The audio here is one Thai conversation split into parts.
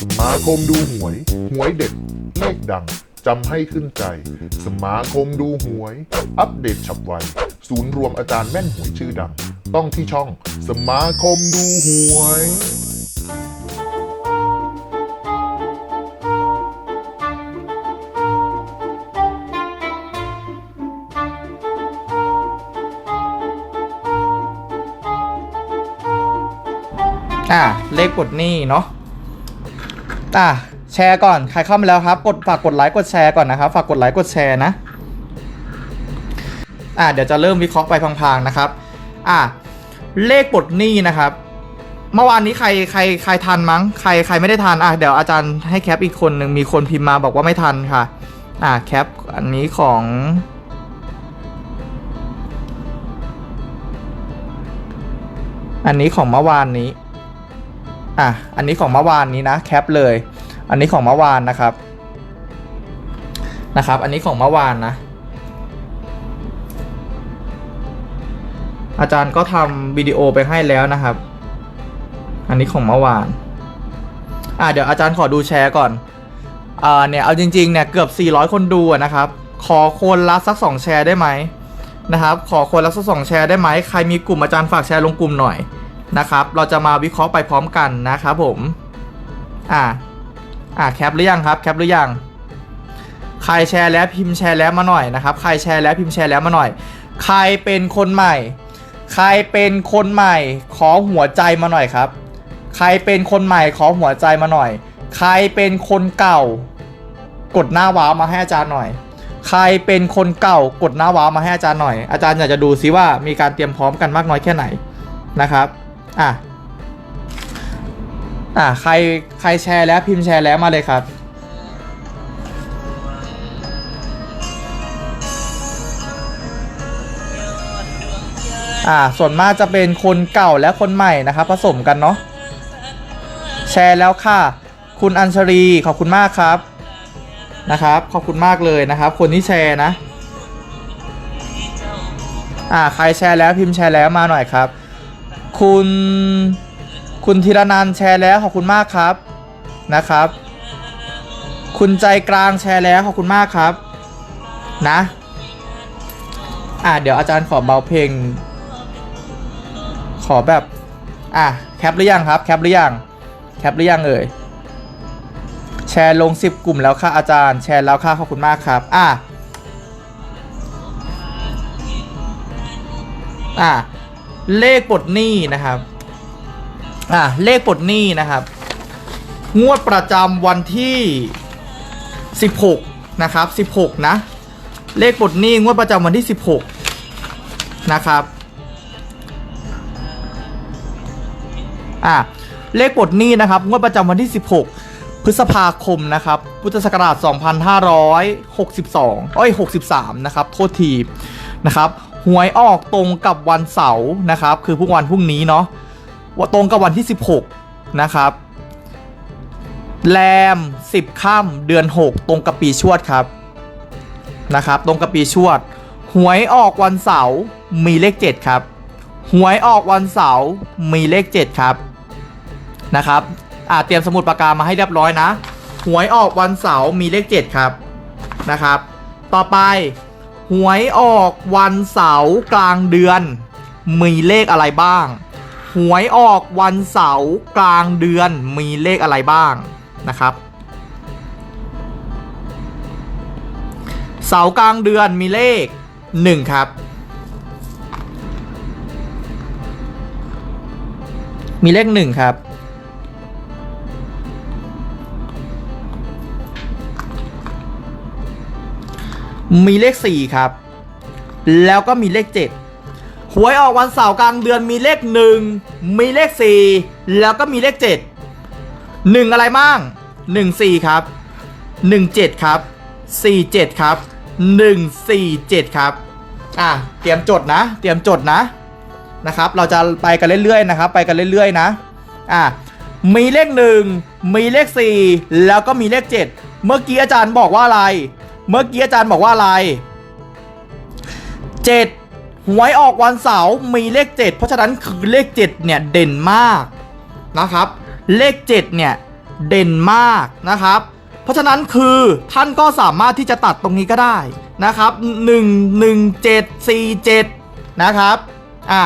สมาคมดูหวย หวยเด็ดเลขดังจำให้ขึ้นใจ สมาคมดูหวย อัปเดตฉับไว ศูนย์รวมอาจารย์แม่นหวยชื่อดัง ต้องที่ช่อง สมาคมดูหวยอะเลขปลดหนี้เนาะ อะแชร์ก่อน ใครเข้ามาแล้วครับ กดฝากกดไลค์กดแชร์ก่อนนะครับ ฝากกดไลค์กดแชร์นะ อะเดี๋ยวจะเริ่มวิเคราะห์ไปพังๆนะครับ อะเลขปลดหนี้นะครับ เมื่อวานนี้ใครใครใครทันมั้ง ใครใครไม่ได้ทัน อะเดี๋ยวอาจารย์ให้แคปอีกคนหนึ่งมีคนพิมพ์มาบอกว่าไม่ทันค่ะ อะแคปอันนี้ของอันนี้ของเมื่อวานนี้ อะอันนี้ของเมื่อวานนี้นะแคปเลย อันนี้ของเมื่อวานนะครับนะครับ อันนี้ของเมื่อวานนะ อาจารย์ก็ทำวิดีโอไปให้แล้วนะครับ อันนี้ของเมื่อวานอะเดี๋ยวอาจารย์ขอดูแชร์ก่อนอ่าเนี่ยเอาจริงๆเนี่ยเกือบ 400 คนดูนะครับ ขอคนละสัก 2 แชร์ได้ไหมนะครับ ขอคนละสัก2แชร์ได้ไหมใครมีกลุ่มอาจารย์ฝากแชร์ลงกลุ่มหน่อย นะครับ เราจะมาวิเคราะห์ไปพร้อมกันนะครับผม อ่า อ่าแคปหรือยังครับ แคปหรือยัง ใครแชร์แล้วพิมพ์แชร์แล้วมาหน่อยนะครับ ใครแชร์แล้วพิมพ์แชร์แล้วมาหน่อย ใครเป็นคนใหม่ ใครเป็นคนใหม่ ขอหัวใจมาหน่อยครับ ใครเป็นคนใหม่ ขอหัวใจมาหน่อย ใครเป็นคนเก่า กดหน้าว้าวมาให้อาจารย์หน่อยใครเป็นคนเก่ากดหน้าว้าวมาให้อาจารย์หน่อย อาจารย์อยากจะดูซิว่ามีการเตรียมพร้อมกันมากน้อยแค่ไหนนะครับ อะ อะใครใครแชร์แล้วพิมพ์แชร์แล้วมาเลยครับ อ่าส่วนมากจะเป็นคนเก่าและคนใหม่นะครับ ผสมกันเนาะแชร์แล้วค่ะ คุณอัญชรีขอบคุณมากครับนะครับ ขอบคุณมากเลยนะครับ คนที่แชร์นะ อ่าใครแชร์แล้วพิมพ์แชร์แล้วมาหน่อยครับ คุณ คุณธีรนันท์แชร์แล้วขอบคุณมากครับนะครับ คุณใจกลางแชร์แล้วขอบคุณมากครับ นะ อ่าเดี๋ยวอาจารย์ขอเบาเพลง ขอแบบ อะแคปหรือยังครับ แคปหรือยังแคปหรือยังเอ่ยแชร์ลง 10 กลุ่มแล้วค่ะอาจารย์ แชร์แล้วค่ะขอบคุณมากครับ อะอะ เลขปลดหนี้นะครับ อะเลขปลดหนี้นะครับ งวดประจำวันที่ 16 นะครับ 16 นะ เลขปลดหนี้งวดประจำวันที่ 16 นะครับอะเลขปลดหนี้นะครับงวดประจำวันที่ 16 พฤษภาคมนะครับ พุทธศักราช 2562 อ้อย 63 นะครับ โทษทีนะครับ หวยออกตรงกับวันเสาร์นะครับ คือพรุ่งวันพรุ่งนี้เนาะว่าตรงกับวันที่ 16 นะครับ แรม 10ค่ำเดือน 6 ตรงกับปีชวดครับนะครับ ตรงกับปีชวด หวยออกวันเสาร์มีเลข 7 ครับ หวยออกวันเสาร์มีเลข 7 ครับนะครับอ่าเตรียมสมุดปากกามาให้เรียบร้อยนะ หวยออกวันเสาร์มีเลข 7 ครับนะครับ ต่อไป หวยออกวันเสาร์กลางเดือน มีเลขอะไรบ้าง หวยออกวันเสาร์กลางเดือน มีเลขอะไรบ้างนะครับ เสาร์กลางเดือนมีเลข 1 ครับ มีเลข 1 ครับ มีเลข 4 ครับ แล้วก็มีเลข 7 หวยออกวันเสาร์กลางเดือนมีเลข 1 มีเลข 4 แล้วก็มีเลข 7 1 อะไรบ้าง 1 4 ครับ 1 7 ครับ 4 7 ครับ 1 4 7 ครับ อะ เตรียมจดนะ เตรียมจดนะ นะครับ เราจะไปกันเรื่อยๆนะครับ ไปกันเรื่อยๆนะ อะ มีเลข 1 มีเลข 4 แล้วก็มีเลข 7 เมื่อกี้อาจารย์บอกว่าอะไร เมื่อกี้อาจารย์บอกว่าอะไร7หวยออกวันเสาร์มีเลข7เพราะฉะนั้นคือเลข7เนี่ยเด่นมากนะครับ เลข7เนี่ยเด่นมากนะครับ เพราะฉะนั้นคือท่านก็สามารถที่จะตัดตรงนี้ก็ได้นะครับ1 1 7 4 7นะครับอะ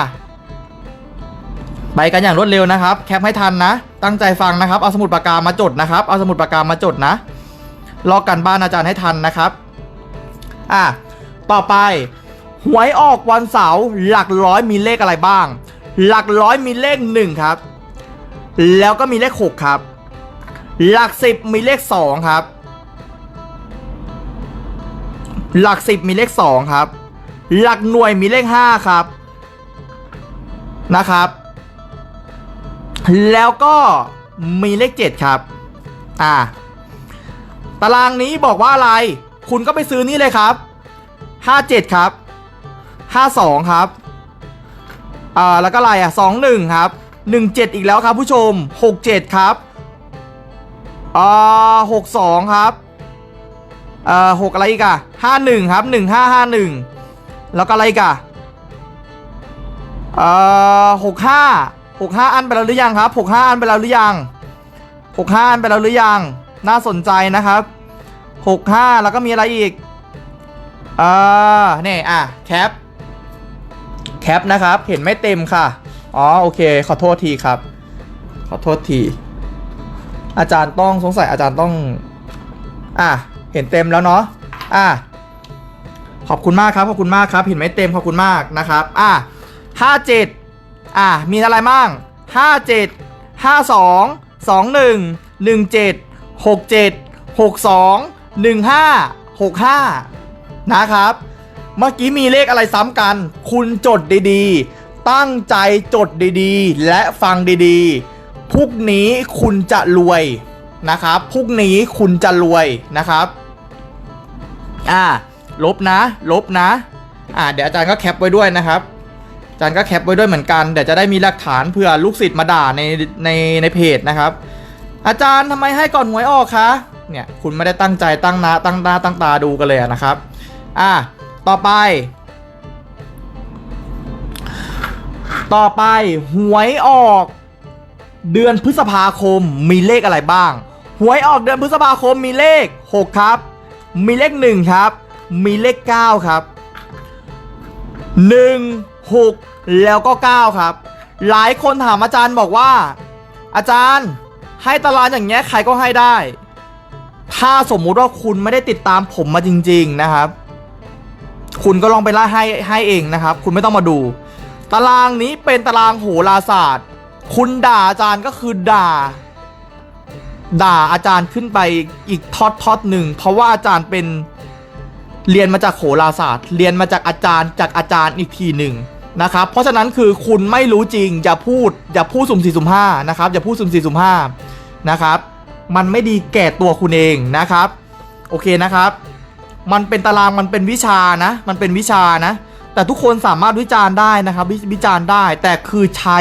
ไปกันอย่างรวดเร็วนะครับ แคปให้ทันนะ ตั้งใจฟังนะครับ เอาสมุดปากกามาจดนะครับ เอาสมุดปากกามาจดนะ ลอกกันบ้านอาจารย์ให้ทันนะครับ อะ ต่อไป หวยออกวันเสาร์หลักร้อยมีเลขอะไรบ้าง หลักร้อยมีเลขหนึ่งครับ แล้วก็มีเลขหกครับ หลักสิบมีเลขสองครับ หลักสิบมีเลขสองครับ หลักหน่วยมีเลขห้าครับ นะครับ แล้วก็มีเลขเจ็ดครับ อ่า ตารางนี้บอกว่าอะไร คุณก็ไปซื้อนี่เลยครับ 57 ครับ 52 ครับ อ่า แล้วก็อะไรอะ 21 ครับ 17 อีกแล้วครับผู้ชม 67 ครับ อ่า 62 ครับ เอ่อ6อะไรอีกอะ 51 ครับ 1551 แล้วก็อะไรอีกอะ เอ่อ65 65 อันไปแล้วหรือยังครับ 65 อันไปแล้วหรือยัง 65 อันไปแล้วหรือยัง น่าสนใจนะครับ 65 แล้วก็มีอะไรอีกอ่านี่อะแคปแคปนะครับ เห็นไม่เต็มค่ะ อ๋อ โอเค ขอโทษทีครับ ขอโทษที อาจารย์ต้องสงสัยอาจารย์ต้อง อะ เห็นเต็มแล้วเนาะ อะ ขอบคุณมากครับ ขอบคุณมากครับ เห็นไม่เต็ม ขอบคุณมากนะครับ อะห้าเจ็ดอะ มีอะไรบ้างห้าเจ็ดห้าสองสองหนึ่งหนึ่งเจ็ดหกเจ็ดหกสอง หนึ่งห้าหกห้านะครับ เมื่อกี้มีเลขอะไรซ้ำกัน คุณจดดีๆ ตั้งใจจดดีๆ และฟังดีๆ พรุ่งนี้คุณจะรวยนะครับ พรุ่งนี้คุณจะรวยนะครับ อ่า ลบนะ ลบนะ อ่า เดี๋ยวอาจารย์ก็แคปไว้ด้วยนะครับ อาจารย์ก็แคปไว้ด้วยเหมือนกัน เดี๋ยวจะได้มีหลักฐานเผื่อลูกศิษย์มาด่าในในในเพจนะครับ อาจารย์ทำไมให้ก่อนหวยออกคะ เนี่ยคุณไม่ได้ตั้งใจตั้งหนาตั้งตาตั้งตาดูกันเลยนะครับ อะต่อไป ต่อไปหวยออกเดือนพฤษภาคมมีเลขอะไรบ้าง หวยออกเดือนพฤษภาคมมีเลข 6 ครับ มีเลข 1 ครับ มีเลข 9 ครับ 1 6 แล้วก็ 9 ครับ หลายคนถามอาจารย์บอกว่า อาจารย์ให้ตารางอย่างเงี้ยใครก็ให้ได้ ถ้าสมมุติว่าคุณไม่ได้ติดตามผมมาจริง ๆนะครับ คุณก็ลองไปไล่ให้ให้เองนะครับ คุณไม่ต้องมาดู ตารางนี้เป็นตารางโหราศาสตร์ คุณด่าอาจารย์ก็คือด่า ด่าอาจารย์ขึ้นไปอีกทอดทอดหนึ่งเพราะว่าอาจารย์เป็นเรียนมาจากโหราศาสตร์ เรียนมาจากอาจารย์จากอาจารย์อีกทีหนึ่งนะครับ เพราะฉะนั้นคือคุณไม่รู้จริงอย่าพูดอย่าพูดสุ่มสี่สุ่มห้านะครับอย่าพูดสุ่มสี่สุ่มห้านะครับ มันไม่ดีแก่ตัวคุณเองนะครับ โอเคนะครับ มันเป็นตารางมันเป็นวิชานะ มันเป็นวิชานะ แต่ทุกคนสามารถวิจารณ์ได้นะครับวิวิจารณ์ได้ แต่คือใช้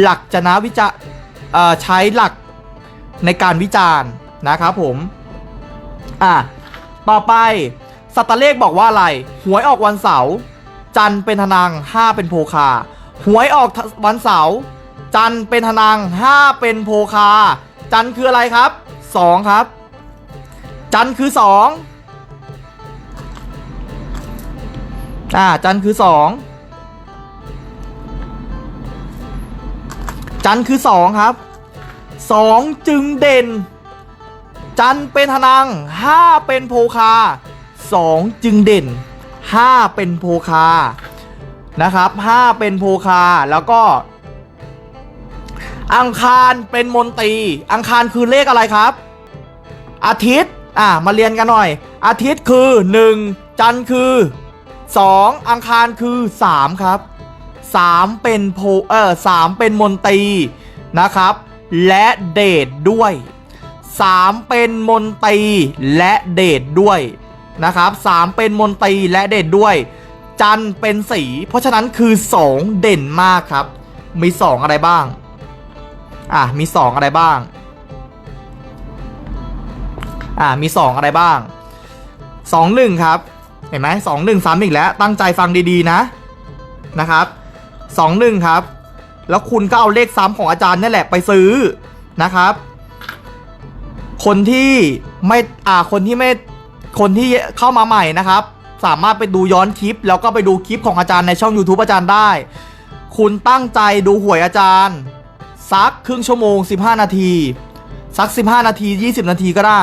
หลักจนะวิจาเอ่อใช้หลักในการวิจารณ์นะครับผม อะ ต่อไปสัตว์เลขบอกว่าอะไร หวยออกวันเสาร์จันเป็นธนังห้าเป็นโพคา หวยออกวันเสาร์จันเป็นธนังห้าเป็นโพคา จันทร์คืออะไรครับสองครับ จันทร์คือสองอ่า จันทร์คือสองจันทร์คือสองครับสองจึงเด่น จันทร์เป็นธนังห้าเป็นโพคาสองจึงเด่นห้าเป็นโพคานะครับห้าเป็นโพคาแล้วก็ อังคารเป็นมนตรี อังคารคือเลขอะไรครับ อาทิตย์อะมาเรียนกันหน่อย อาทิตย์คือ 1 จันทร์คือ 2 อังคารคือ 3 ครับ 3 เป็นโพเออ3เป็นมนตรีนะครับ และเดทด้วย 3 เป็นมนตรีและเดทด้วยนะครับ3เป็นมนตรีและเดทด้วย จันทร์เป็นสี เพราะฉะนั้นคือ 2 เด่นมากครับ มี 2 อะไรบ้าง อะมี 2 อะไรบ้าง อ่ามี 2 อะไรบ้าง 2 1 ครับ เห็นไหมสองหนึ่งซ้ำอีกแล้ว ตั้งใจฟังดีๆนะนะครับ2 1ครับ แล้วคุณก็เอาเลขซ้ำของอาจารย์นี่แหละไปซื้อนะครับ คนที่ไม่อ่าคนที่ไม่คนที่เข้ามาใหม่นะครับ สามารถไปดูย้อนคลิป แล้วก็ไปดูคลิปของอาจารย์ในช่อง YouTube อาจารย์ได้ คุณตั้งใจดูหวยอาจารย์ สักครึ่งชั่วโมง 15 นาที สัก 15 นาที 20 นาทีก็ได้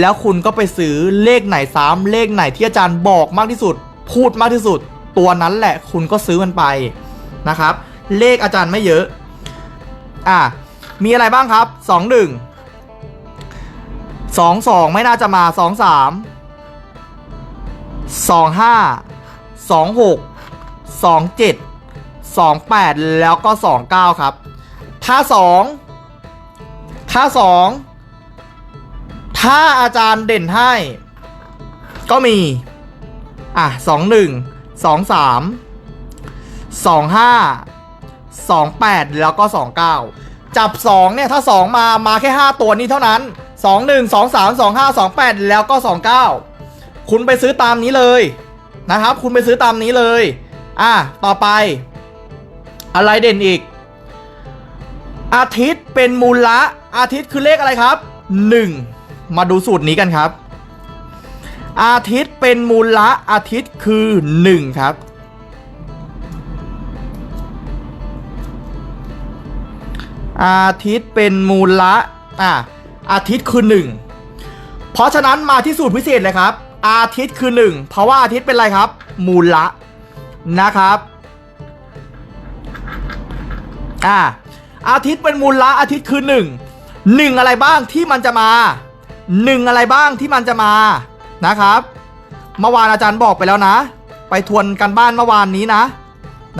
แล้วคุณก็ไปซื้อเลขไหนซ้ำเลขไหนที่อาจารย์บอกมากที่สุด พูดมากที่สุด ตัวนั้นแหละคุณก็ซื้อมันไปนะครับ เลขอาจารย์ไม่เยอะ อะมีอะไรบ้างครับ 2 1 2 2 ไม่น่าจะมา 2 3 2 5 2 6 2 7 2 8 แล้วก็ 2 9 ครับ ท่าสองท่าสองถ้าอาจารย์เด่นให้ ก็มี อะสองหนึ่งสองสามสองห้าสองแปดแล้วก็สองเก้าจับสองเนี่ยถ้าสองมามาแค่ห้าตัวนี้เท่านั้นสองหนึ่งสองสามสองห้าสองแปดแล้วก็สองเก้าคุณไปซื้อตามนี้เลยนะครับ คุณไปซื้อตามนี้เลย อะต่อไป อะไรเด่นอีก อาทิตย์เป็นมูลละอาทิตย์คือเลขอะไรครับ 1 มาดูสูตรนี้กันครับ อาทิตย์เป็นมูลละอาทิตย์คือ 1 ครับ อาทิตย์เป็นมูลละอะอาทิตย์คือ 1 เพราะฉะนั้นมาที่สูตรพิเศษเลยครับ อาทิตย์คือ 1 เพราะว่าอาทิตย์เป็นอะไรครับ มูลละนะครับอ่า อาทิตย์เป็นมูลละอาทิตย์คือหนึ่งหนึ่งอะไรบ้างที่มันจะมาหนึ่งอะไรบ้างที่มันจะมานะครับเมื่อวานอาจารย์บอกไปแล้วนะ ไปทวนกันบ้านเมื่อวานนี้นะ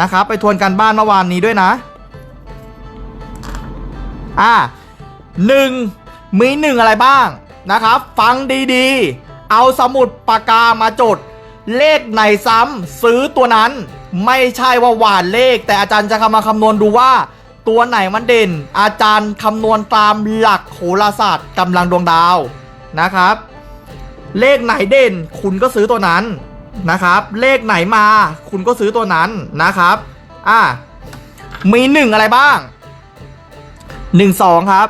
นะครับ ไปทวนกันบ้านเมื่อวานนี้ด้วยนะอ่าหนึ่งมีหนึ่งอะไรบ้างนะครับ ฟังดีๆ เอาสมุดปากกามาจด เลขไหนซ้ำซื้อตัวนั้น ไม่ใช่ว่าหวานเลข แต่อาจารย์จะคำมาคำนวณดูว่า ตัวไหนมันเด่น อาจารย์คำนวณตามหลักโหราศาสตร์กำลังดวงดาวนะครับ เลขไหนเด่น คุณก็ซื้อตัวนั้นนะครับ เลขไหนมา คุณก็ซื้อตัวนั้นนะครับอะมีหนึ่งอะไรบ้างหนึ่งสองครับ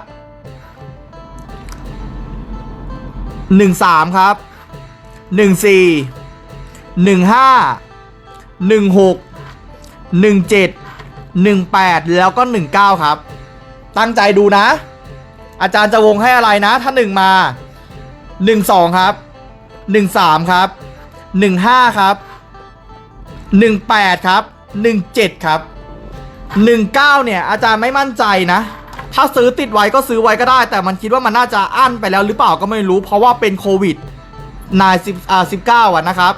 หนึ่งสามครับหนึ่งสี่หนึ่งห้าหนึ่งหกหนึ่งเจ็ด หนึ่งแปดแล้วก็หนึ่งเก้าครับ ตั้งใจดูนะ อาจารย์จะวงให้อะไรนะ ถ้าหนึ่งมาหนึ่งสองครับหนึ่งสามครับหนึ่งห้าครับหนึ่งแปดครับหนึ่งเจ็ดครับหนึ่งเก้าเนี่ย อาจารย์ไม่มั่นใจนะถ้าซื้อติดไว้ก็ซื้อไว้ก็ได้ แต่มันคิดว่ามันน่าจะอั้นไปแล้วหรือเปล่าก็ไม่รู้ เพราะว่าเป็นโควิดนายสิบอ่าสิบเก้าอะนะครับ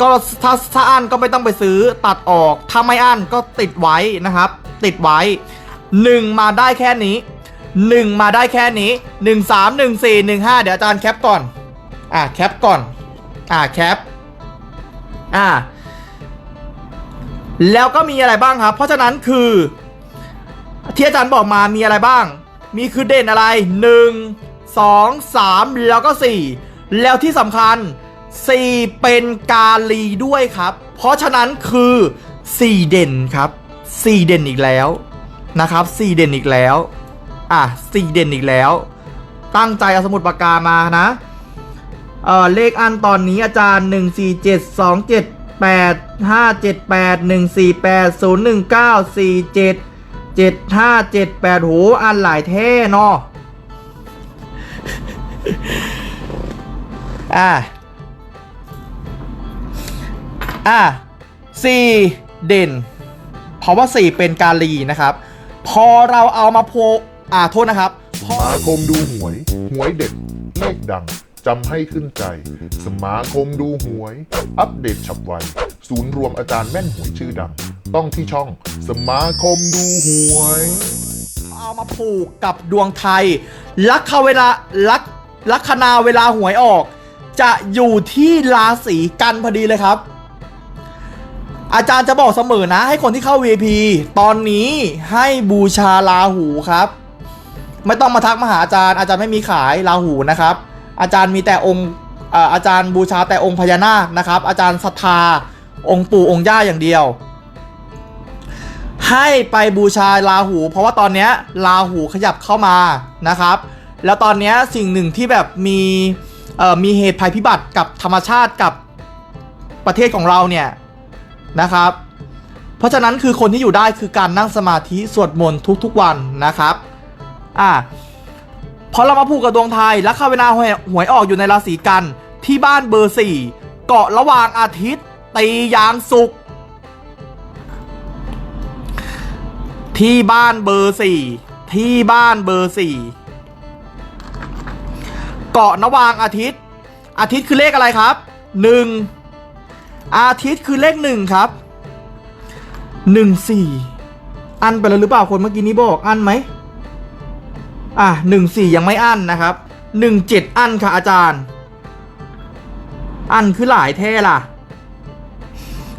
ก็ถ้าถ้าอั้นก็ไม่ต้องไปซื้อตัดออก ถ้าไม่อั้นก็ติดไว้นะครับ ติดไว้หนึ่งมาได้แค่นี้หนึ่งมาได้แค่นี้หนึ่งสามหนึ่งสี่หนึ่งห้าเดี๋ยวอาจารย์แคปก่อน อ่าแคปก่อน อ่าแคป อ่า แล้วก็มีอะไรบ้างครับ เพราะฉะนั้นคือ ที่อาจารย์บอกมามีอะไรบ้าง มีคือเด่นอะไร 1 2 3 แล้วก็ 4 แล้วที่สำคัญ 4 เป็นกาลีด้วยครับ เพราะฉะนั้นคือ 4 เด่นครับ 4 เด่นอีกแล้วนะครับ 4 เด่นอีกแล้ว อะ 4 เด่นอีกแล้ว ตั้งใจเอาสมุดปากกามานะ เออเลขอันตอนนี้อาจารย์ 1 4 7 2 7 8 5 7 8 1 4 8 0 1 9 4 7 7 5 7 8โหอันหลายแท่เนาะอ่า อ่าสี่เด่น เพราะว่าสี่เป็นกาลีนะครับ พอเราเอามาโพอ่าโทษนะครับพสอมาคมดูหวย หวยเด็ดเลขดัง จำให้ขึ้นใจ สมาคมดูหวย อัปเดตฉับไว ศูนย์รวมอาจารย์แม่นหวยชื่อดัง ต้องที่ช่อง สมาคมดูหวย เอามาผูกกับดวงไทย ลัคเวลาลัคลัคนาเวลาหวยออก จะอยู่ที่ราศีกันพอดีเลยครับ อาจารย์จะบอกเสมอนะ ให้คนที่เข้า VIP ตอนนี้ให้บูชาลาหูครับ ไม่ต้องมาทักมาหาอาจารย์ อาจารย์ไม่มีขายลาหูนะครับ อาจารย์มีแต่องค์อาจารย์บูชาแต่องค์พญานาคนะครับ อาจารย์ศรัทธาองค์ปู่องค์ย่าอย่างเดียว ให้ไปบูชาลาหู เพราะว่าตอนนี้ลาหูขยับเข้ามานะครับ แล้วตอนนี้สิ่งหนึ่งที่แบบมีมีเหตุภัยพิบัติกับธรรมชาติกับประเทศของเราเนี่ย นะครับ เพราะฉะนั้นคือคนที่อยู่ได้คือการนั่งสมาธิสวดมนต์ทุกๆวันนะครับอ่าพอเรามาผูกกับดวงไทยและคาเวลาหวยหวยออกอยู่ในราศีกันที่บ้านเบอร์สี่เกาะระหว่างอาทิตย์ตียางสุกที่บ้านเบอร์สี่ที่บ้านเบอร์สี่เกาะนวางอาทิตย์ อาทิตย์คือเลขอะไรครับหนึ่ง อาทิตย์คือเลขหนึ่งครับหนึ่งสี่อันไปแล้วหรือเปล่าคนเมื่อกี้นี้บอกอันไหมอะหนึ่งสี่ยังไม่อันนะครับหนึ่งเจ็ดอันค่ะอาจารย์ อันคือหลายแท่ล่ะ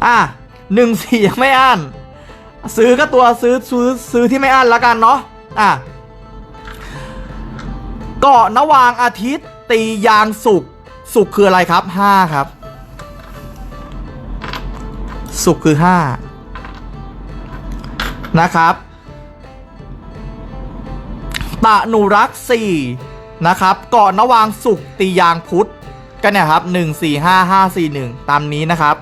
อะหนึ่งสี่ยังไม่อันซื้อก็ตัวซื้อซื้อซื้อที่ไม่อันละกันเนาะอะเกาะนวางอาทิตย์ตียางสุกสุกคืออะไรครับห้าครับ สุกคือห้านะครับ ตะหนูรักสี่นะครับเกาะนวางสุกตียางพุทธกันเนี่ยครับหนึ่งสี่ห้าห้าสี่หนึ่งตามนี้นะครับ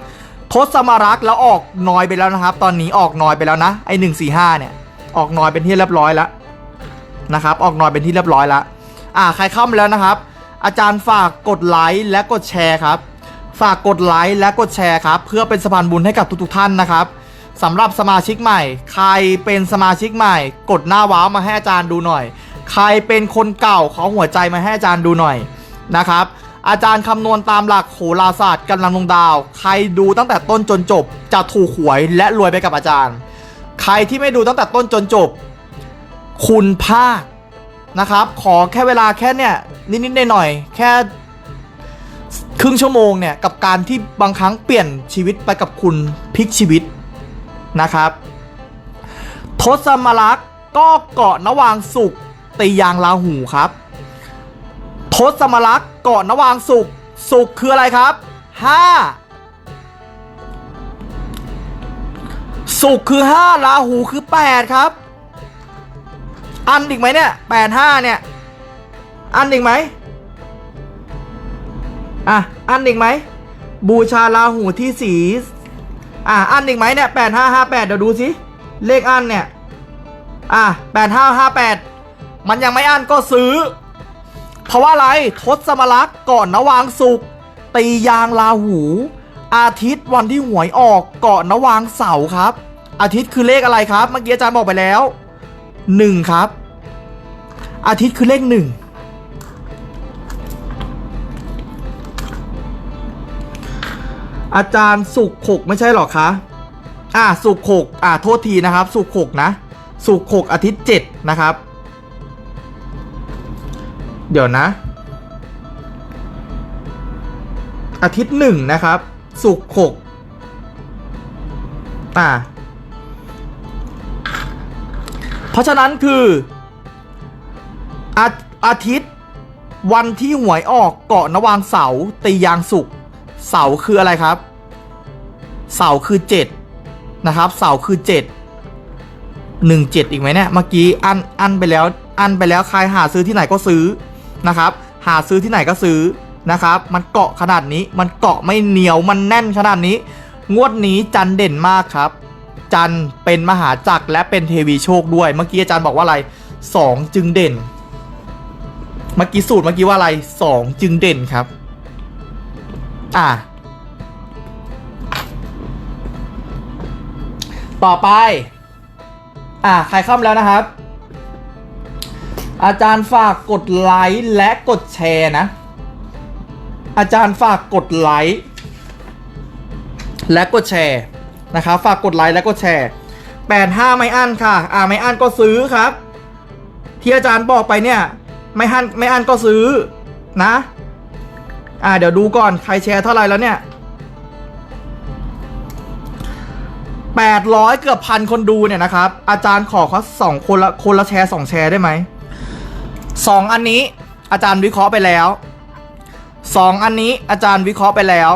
ทศมารักษ์แล้วออกนอยไปแล้วนะครับ ตอนนี้ออกนอยไปแล้วนะไอหนึ่งสี่ห้าเนี่ย ออกนอยเป็นที่เรียบร้อยแล้วนะครับ ออกนอยเป็นที่เรียบร้อยแล้วอ่าใครเข้ามาแล้วนะครับ อาจารย์ฝากกดไลค์และกดแชร์ครับ ฝากกดไลค์และกดแชร์ครับ เพื่อเป็นสะพานบุญให้กับทุกๆท่านนะครับสำหรับสมาชิกใหม่ ใครเป็นสมาชิกใหม่ กดหน้าว้าวมาให้อาจารย์ดูหน่อย ใครเป็นคนเก่าขอหัวใจมาให้อาจารย์ดูหน่อยนะครับ อาจารย์คำนวณตามหลักโหราศาสตร์กำลังลงดาว ใครดูตั้งแต่ต้นจนจบ จะถูกหวยและรวยไปกับอาจารย์ ใครที่ไม่ดูตั้งแต่ต้นจนจบ คุณพลาดนะครับ ขอแค่เวลาแค่เนี่ยนิดๆหน่อยๆแค่ ครึ่งชั่วโมงเนี่ยกับการที่บางครั้งเปลี่ยนชีวิตไปกับคุณพลิกชีวิตนะครับทศมรักษ์ก็เกาะนวางสุกตียางลาหูครับทศมรักษ์เกาะนวางสุกสุกคืออะไรครับห้าสุกคือห้าลาหูคือแปดครับ อันอีกไหมเนี่ยแปดห้าเนี่ย อันอีกไหม อะ อันอีกไหม บูชาลาหูที่สี อะ อันอีกไหมเนี่ยแปดห้าห้าแปดเดี๋ยวดูสิ เลขอันเนี่ย อะแปดห้าห้าแปดมันยังไม่อันก็ซื้อ เพราะว่าอะไร ทศมรักษ์ก่อนนวางสุก ตียางลาหู อาทิตย์วันที่หวยออกเกาะนวางเสาครับ อาทิตย์คือเลขอะไรครับ เมื่อกี้อาจารย์บอกไปแล้วหนึ่งครับ อาทิตย์คือเลขหนึ่ง อาจารย์สุกขกไม่ใช่หรอคะ อ่าสุกขกอ่าโทษทีนะครับ สุกขกนะ สุกขกอาทิตย์เจ็ดนะครับ เดี๋ยวนะ อาทิตย์หนึ่งนะครับ สุกขกอ่าเพราะฉะนั้นคืออาอาทิตย์วันที่หวยออกเกาะนวางเสาตียางสุก เสาคืออะไรครับ เสาคือเจ็ดนะครับ เสาคือเจ็ดหนึ่งเจ็ดอีกไหมเนี่ย เมื่อกี้อันอันไปแล้ว อันไปแล้วใครหาซื้อที่ไหนก็ซื้อนะครับ หาซื้อที่ไหนก็ซื้อนะครับ มันเกาะขนาดนี้ มันเกาะไม่เหนียว มันแน่นขนาดนี้ งวดนี้จันเด่นมากครับ จันเป็นมหาจักรและเป็นเทวีโชคด้วย เมื่อกี้อาจารย์บอกว่าอะไรสองจึงเด่น เมื่อกี้สูตรเมื่อกี้ว่าอะไรสองจึงเด่นครับ อะ ต่อไป อะ ใครเข้ามาแล้วนะครับ อาจารย์ฝากกดไลค์และกดแชร์นะ อาจารย์ฝากกดไลค์และกดแชร์นะครับ ฝากกดไลค์และกดแชร์แปดห้าไม่อั้นค่ะ อ่าไม่อั้นก็ซื้อครับ ที่อาจารย์บอกไปเนี่ย ไม่อั้นไม่อั้นก็ซื้อนะ อ่าเดี๋ยวดูก่อนใครแชร์เท่าไหร่แล้วเนี่ย800เกือบพันคนดูเนี่ยนะครับ อาจารย์ขอเขาสองคนละคนละแชร์สองแชร์ได้ไหมสองอันนี้อาจารย์วิเคราะห์ไปแล้วสองอันนี้อาจารย์วิเคราะห์ไปแล้ว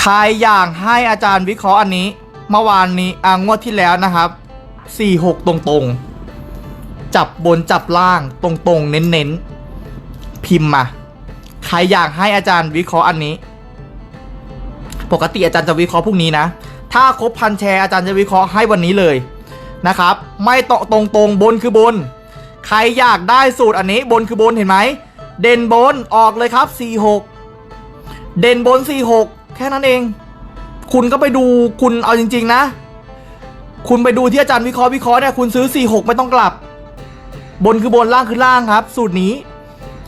ใครอยากให้อาจารย์วิเคราะห์อันนี้ เมื่อวานนี้อ่างวดที่แล้วนะครับ46ตรงจับบนจับล่างตรงๆ เน้นๆ พิมพ์มา ใครอยากให้อาจารย์วิเคราะห์อันนี้ ปกติอาจารย์จะวิเคราะห์พรุ่งนี้นะ ถ้าครบพันแชร์อาจารย์จะวิเคราะห์ให้วันนี้เลยนะครับ ไม่ตตรงตรงๆบนคือบน ใครอยากได้สูตรอันนี้บนคือบนเห็นไหม เด่นบนออกเลยครับ 46 เด่นบน 46 แค่นั้นเอง คุณก็ไปดูคุณเอาจริง ๆ นะ คุณไปดูที่อาจารย์วิเคราะห์วิเคราะห์เนี่ยคุณซื้อ 46 ไม่ต้องกลับ บนคือบนล่างคือล่างครับ สูตรนี้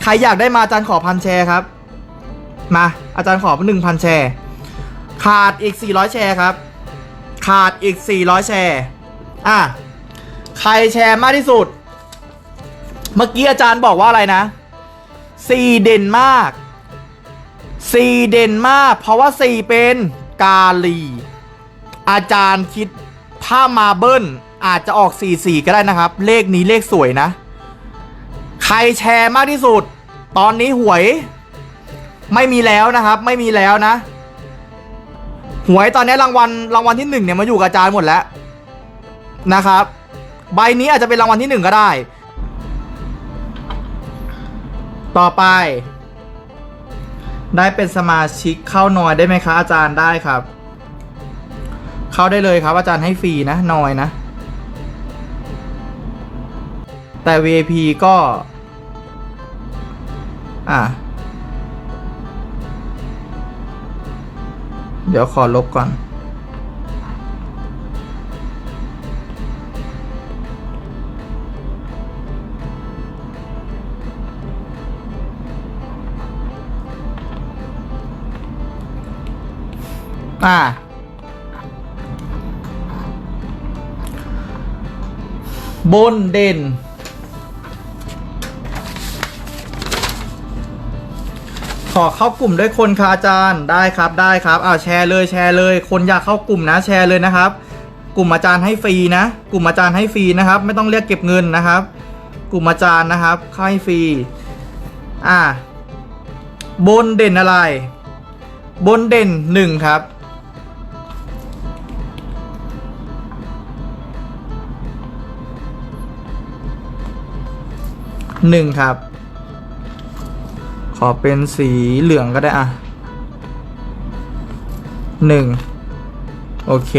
รอยากได้มาอาจารย์ขอพันแชร์ครับ มา อาจารย์ขอหนึ่งพันแชร์ ขาดอีก400แชร์ครับ ขาดอีก400แชร์ อะ ใครแชร์มากที่สุด เมื่อกี้อาจารย์บอกว่าอะไรนะ4เด่นมาก4เด่นมาก เพราะว่า4เป็นกาลี อาจารย์คิดถ้ามาเบิ้ลอาจจะออก 4-4 ก็ได้นะครับ เลขนี้เลขสวยนะ ใครแชร์มากที่สุด ตอนนี้หวย ไม่มีแล้วนะครับ ไม่มีแล้วนะ หวยตอนนี้รางวัลรางวัลที่หนึ่งเนี่ยมาอยู่กับอาจารย์หมดแล้วนะครับ ใบนี้อาจจะเป็นรางวัลที่หนึ่งก็ได้ ต่อไป ได้เป็นสมาชิกเข้านอยได้ไหมคะอาจารย์ได้ครับ เข้าได้เลยครับ อาจารย์ให้ฟรีนะนอยนะ แต่ VIP ก็ อะ เดี๋ยวขอลบก่อน อ่าบนเด่น ขอเข้ากลุ่มด้วยคนค่ะอาจารย์ได้ครับได้ครับอ้าวแชร์เลยแชร์เลย คนอยากเข้ากลุ่มนะแชร์เลยนะครับ กลุ่มอาจารย์ให้ฟรีนะ กลุ่มอาจารย์ให้ฟรีนะครับ ไม่ต้องเรียกเก็บเงินนะครับ กลุ่มอาจารย์นะครับเข้าให้ฟรีอ่าบนเด่นอะไร บนเด่นหนึ่งครับหนึ่งครับ ขอเป็นสีเหลืองก็ได้อะหนึ่งโอเค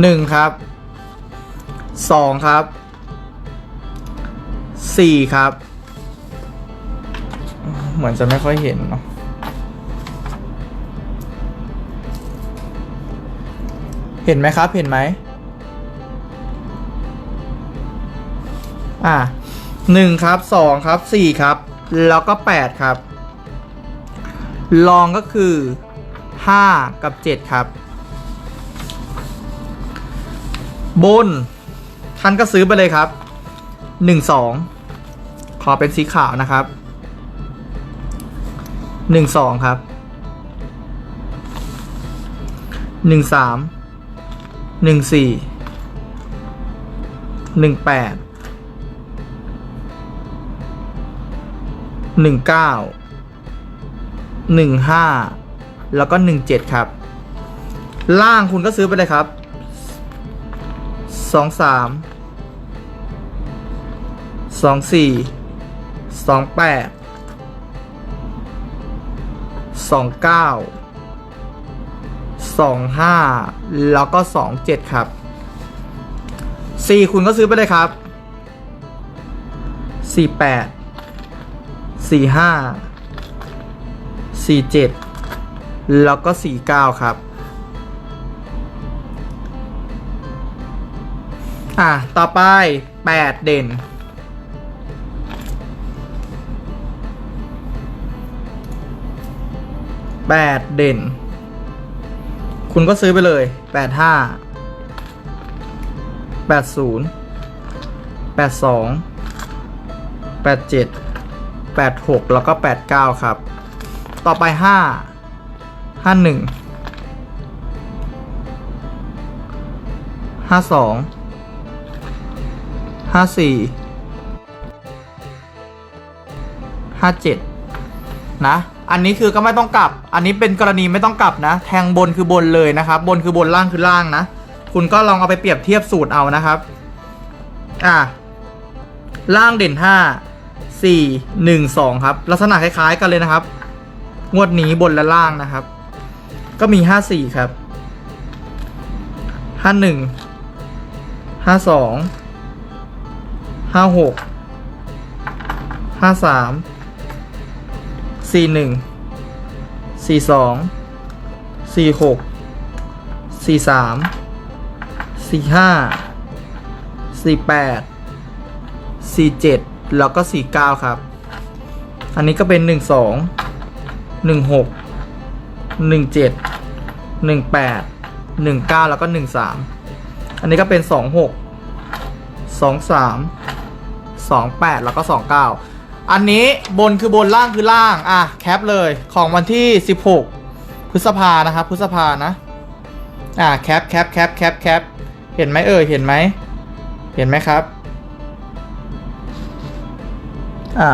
หนึ่งครับสองครับสี่ครับ เหมือนจะไม่ค่อยเห็นเนาะเห็นไหมครับ เห็นไหม อะหนึ่งครับสองครับสี่ครับ แล้วก็แปดครับ ลองก็คือห้ากับเจ็ดครับ บน ท่านก็ซื้อไปเลยครับหนึ่งสองขอเป็นสีขาวนะครับหนึ่งสองครับหนึ่งสาม หนึ่งเก้าหนึ่งห้าแล้วก็หนึ่งเจ็ดครับ ล่างคุณก็ซื้อไปเลยครับสองสามสองสี่สองแปดสองเก้าสองห้าแล้วก็สองเจ็ดครับสี่คุณก็ซื้อไปเลยครับสี่แปด สี่ห้าสี่เจ็ดแล้วก็สี่เก้าครับ อะ ต่อไปแปดเด่นแปดเด่น คุณก็ซื้อไปเลยแปดห้าแปดศูนย์แปดสองแปดเจ็ด แปดหกแล้วก็แปดเก้าครับ ต่อไปห้าห้าหนึ่งห้าสองห้าสี่ห้าเจ็ดนะ อันนี้คือก็ไม่ต้องกลับ อันนี้เป็นกรณีไม่ต้องกลับนะ แทงบนคือบนเลยนะครับ บนคือบนล่างคือล่างนะ คุณก็ลองเอาไปเปรียบเทียบสูตรเอานะครับ อะล่างเด่น 5 4 1 2 ครับ ลักษณะคล้ายๆกันเลยนะครับ งวดนี้บนและล่างนะครับ ก็มี 5 4 ครับ 5 1 5 2 5 6 5 3 4 1 4 2 4 6 4 3 4 5 4 8 47 แล้วก็ 49 ครับ อันนี้ก็เป็น 12 16 17 18 19 แล้วก็ 13 อันนี้ก็เป็น 26 23 28 แล้วก็ 29 อันนี้บนคือบนล่างคือล่าง อะ แคปเลยของวันที่ 16 พฤษภานะครับพฤษภานะ อะ แคปแคปแคปแคปแคปเห็นไหมเอ่ยเห็นไหม เห็นไหมครับ อะ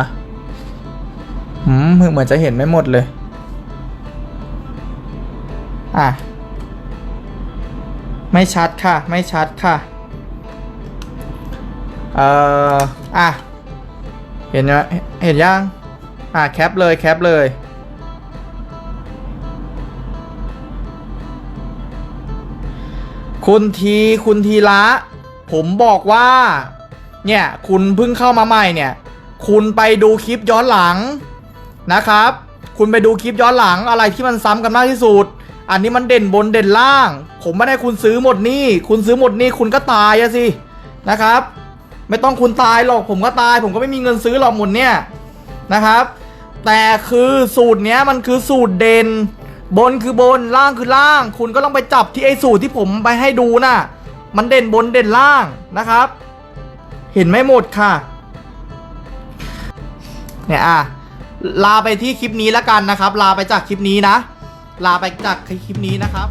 หืมเหมือนจะเห็นไม่หมดเลย อะ ไม่ชัดค่ะ ไม่ชัดค่ะ เอ่อ อะ เห็นยังเห็นยัง อะ แคปเลย แคปเลย คุณที คุณทีละ ผมบอกว่า เนี่ย คุณเพิ่งเข้ามาใหม่เนี่ย คุณไปดูคลิปย้อนหลังนะครับ คุณไปดูคลิปย้อนหลังอะไรที่มันซ้ำกันมากที่สุด อันนี้มันเด่นบนเด่นล่าง ผมไม่ได้คุณซื้อหมดนี่คุณซื้อหมดนี่คุณก็ตายอะสินะครับ ไม่ต้องคุณตายหรอกผมก็ตาย ผมก็ไม่มีเงินซื้อหรอกหมดเนี่ยนะครับ แต่คือสูตรเนี้ยมันคือสูตรเด่นบนคือบนล่างคือล่าง คุณก็ต้องไปจับที่ไอ้สูตรที่ผมไปให้ดูน่ะมันเด่นบนเด่นล่างนะครับ เห็นไม่หมดค่ะ เนี่ยอะลาไปที่คลิปนี้แล้วกันนะครับ ลาไปจากคลิปนี้นะ ลาไปจากคลิปนี้นะครับ